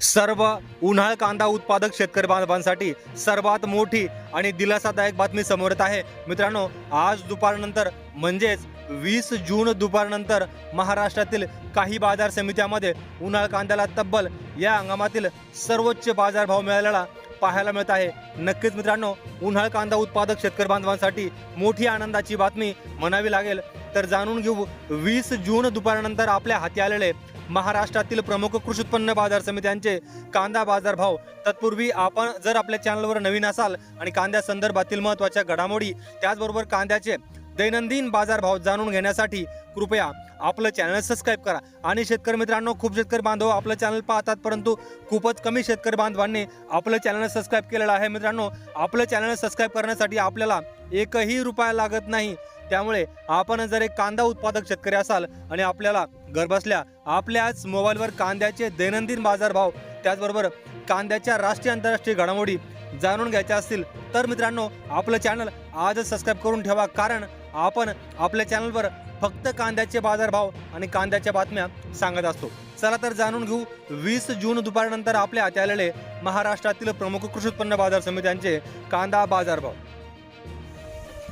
सर्व उन्हाळ कांदा उत्पादक शेतकरी बांधवांसाठी सर्वात मोठी आणि दिलासादायक बातमी समोर येत आहे. मित्रांनो आज दुपारनंतर म्हणजेच वीस जून दुपारनंतर महाराष्ट्रातील काही बाजार समित्यामध्ये उन्हाळ कांद्याला तब्बल या हंगामातील सर्वोच्च बाजारभाव मिळालेला पाहायला मिळत आहे. नक्कीच मित्रांनो उन्हाळ कांदा उत्पादक शेतकरी बांधवांसाठी मोठी आनंदाची बातमी म्हणावी लागेल. तर जाणून घेऊ वीस जून दुपारनंतर आपल्या हाती आलेले महाराष्ट्रातील प्रमुख कृषी उत्पन्न बाजार समित्यांचे कांदा बाजार भाव. तत्पूर्वी आपण जर आपल्या चॅनलवर नवीन असाल आणि कांद्या संदर्भातील महत्त्वाच्या घडामोडी त्याचबरोबर कांद्याचे दैनंदिन बाजारभाव जाणून घेण्यासाठी कृपया आपलं चॅनल सबस्क्राईब करा. आणि शेतकरी मित्रांनो खूप शेतकरी बांधव आपलं चॅनल पाहतात परंतु खूपच कमी शेतकरी बांधवांनी आपलं चॅनल सबस्क्राईब केलेलं आहे. मित्रांनो आपलं चॅनल सबस्क्राईब करण्यासाठी आपल्याला एकही रुपया लागत नाही. त्यामुळे आपण जर एक कांदा उत्पादक शेतकरी असाल आणि आपल्याला घरबसल्या आपल्याच मोबाईलवर कांद्याचे दैनंदिन बाजारभाव त्याचबरोबर कांद्याच्या राष्ट्रीय आंतरराष्ट्रीय घडामोडी जाणून घ्यायच्या असतील तर मित्रांनो आपलं चॅनल आजच सबस्क्राईब करून ठेवा. कारण आपण आपल्या चॅनलवर फक्त कांद्याचे बाजारभाव आणि कांद्याच्या बातम्या सांगत असतो. चला तर जाणून घेऊ. वीस जून दुपारनंतर आपल्या हाती आलेले महाराष्ट्रातील प्रमुख कृषी उत्पन्न बाजार समित्यांचे कांदा बाजारभाव.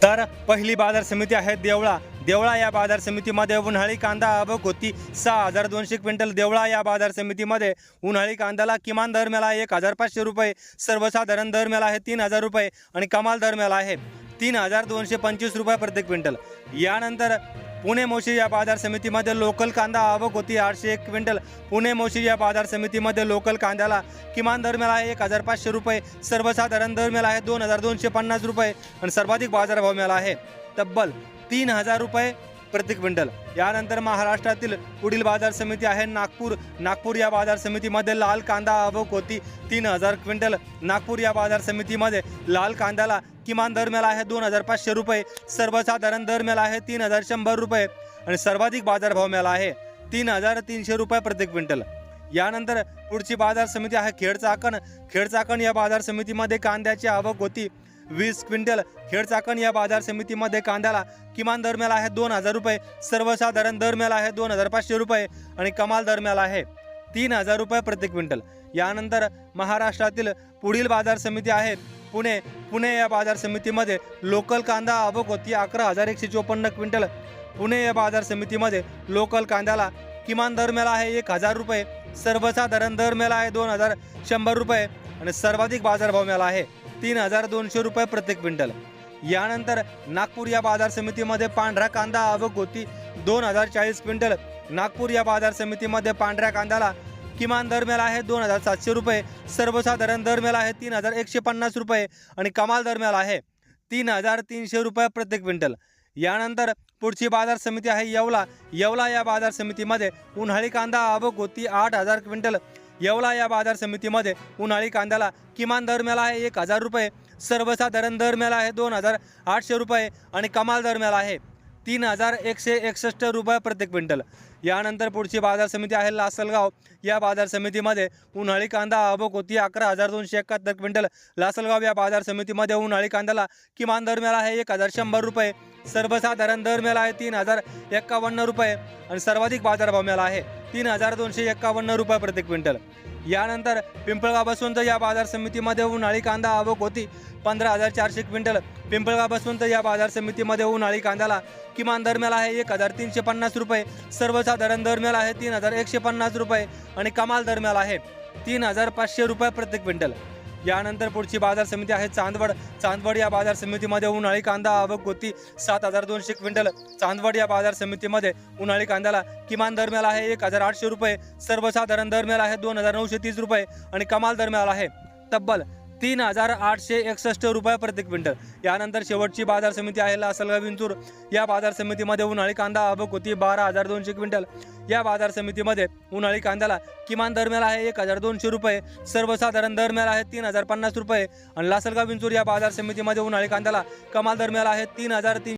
तर पहिली बाजार समिती आहे देवळा. देवळा या बाजार समितीमध्ये उन्हाळी कांदा आवक होती. सहा हजार दोनशे क्विंटल देवळा या बाजार समितीमध्ये. उन्हाळी कांद्याला किमान दर मिळाला आहे एक हजार पाचशे रुपये. सर्वसाधारण दर मिळाला आहे तीन हजार रुपये आणि कमाल दर मिळाला आहे तीन हजार दोनशे पंचवीस रुपये प्रति क्विंटल. यानंतर पुणे मोशी या बाजार समितीमध्ये लोकल कांदा आवक होती. आठशे एक क्विंटल. पुणे मोशी या बाजार समितीमध्ये लोकल कांद्याला किमान दर मिळाला आहे एक हजार पाचशे रुपये. सर्वसाधारण दर मिळाला आहे दोन हजार दोनशे पन्नास रुपये. आणि सर्वाधिक बाजारभाव मिळाला आहे. तब्बल तीन हजार रुपये प्रति क्विंटल यानंतर महाराष्ट्रातील पुढील बाजार समिती आहे नागपूर. नागपूर या बाजार समितीमध्ये लाल कांदा आवक होती. तीन हजार क्विंटल नागपूर या बाजार समितीमध्ये लाल कांद्याला किमान दर मिळाला आहे दोन हजार पाचशे रुपये. सर्वसाधारण दर मिळाला आहे तीन हजार शंभर रुपये. आणि सर्वाधिक बाजारभाव मिळाला आहे तीन हजार तीनशे रुपये प्रति क्विंटल यानंतर पुढची बाजार समिती आहे खेड चाकण खेड चाकण या बाजार समितीमध्ये कांद्याची आवक होती. वीस क्विंटल खेड चाकण या बाजार समितीमध्ये कांद्याला किमान दरम्याल आहे दोन हजार रुपये सर्वसाधारण दरम्याल आहे दोन हजार पाचशे रुपये आणि कमाल दरम्याल आहे तीन हजार रुपये प्रति क्विंटल. यानंतर महाराष्ट्रातील पुढील बाजार समिती आहे पुणे पुणे या बाजार समितीमध्ये लोकल कांदा आवक होती अकरा हजार एकशे चोपन्न क्विंटल. पुणे या बाजार समितीमध्ये लोकल कांद्याला किमान दरम्याल आहे एक हजार रुपये सर्वसाधारण दरम्याला आहे दोन हजार शंभर रुपये आणि सर्वाधिक बाजारभाव मिळाला आहे. तीन हजार दोनशे रुपये प्रति क्विंटल. यानंतर नागपूर या बाजार समितीमध्ये पांढरा कांदा आवक होती दोन हजार चाळीस क्विंटल. नागपूर या बाजार समितीमध्ये पांढऱ्या कांद्याला किमान दर मिळाला आहे दोन हजार सातशे रुपये सर्वसाधारण दर मिळाला आहे तीन हजार एकशे पन्नास रुपये आणि कमाल दर मिळाला आहे तीन हजार तीनशे रुपये प्रति क्विंटल. यानंतर पुढची बाजार समिती आहे येवला. येवला या बाजार समितीमध्ये उन्हाळी कांदा आवक होती आठ हजार क्विंटल. येवला या बाजार समितीमध्ये उन्हाळी कांद्याला किमान दर मिळाला आहे एक हजार रुपये सर्वसाधारण दर मिळाला आहे दोन हजार आठशे रुपये आणि कमाल दर मिळाला आहे. तीन हजार एकशे एकसष्ट रुपये प्रति क्विंटल. यानंतर पुढची बाजार समिती आहे लासलगाव. या बाजार समितीमध्ये उन्हाळी कांदा आवक होती अकरा हजार दोनशे एकाहत्तर क्विंटल. लासलगाव या बाजार समितीमध्ये उन्हाळी कांद्याला किमान दर मिळाला आहे एक हजार शंभर रुपये. सर्वसाधारण दर मिळाला आहे तीन हजार एक्कावन्न रुपये. आणि सर्वाधिक बाजारभाव मिळाला आहे तीन हजार दोनशे एक्कावन्न रुपये प्रति क्विंटल. यानंतर पिंपळगाव तर या बाजार समितीमध्ये उन्हाळी कांदा आवक होती. पंधरा हजार चारशे क्विंटल. पिंपळगाव तर या बाजार समितीमध्ये उन्हाळी कांद्याला किमान दरम्याल आहे एक हजार तीनशे पन्नास रुपये. सर्वसाधारण दरम्याल आहे तीन हजार एकशे पन्नास रुपये आणि कमाल दरम्याल आहे तीन हजार पाचशे रुपये प्रति क्विंटल. यानंतर पुढची बाजार समिती आहे. चांदवड चांदवड या बाजार समितीमध्ये उन्हाळी कांदा आवक होती. सात हजार दोनशे क्विंटल चांदवड या बाजार समितीमध्ये उन्हाळी कांद्याला किमान दर आहे एक हजार आठशे रुपये. सर्वसाधारण दर आहे दोन हजार नऊशे तीस रुपये आणि कमाल दर आहे तब्बल तीन हजार आठशे एकसष्ट रुपये प्रति क्विंटल. यानंतर शेवटची बाजार समिती आहे लासलगाव विंचूर. या बाजार समितीमध्ये उन्हाळी कांदा आवक होती बारा हजार दोनशे क्विंटल. या बाजार समितीमध्ये उन्हाळी कांद्याला किमान दरम्याल आहे एक हजार दोनशे रुपये. सर्वसाधारण दरम्याल आहे तीन हजार पन्नास रुपये. आणि लासलगाव विंचूर या बाजार समितीमध्ये उन्हाळी कांद्याला कमाल दरम्याल आहे तीन हजार तीन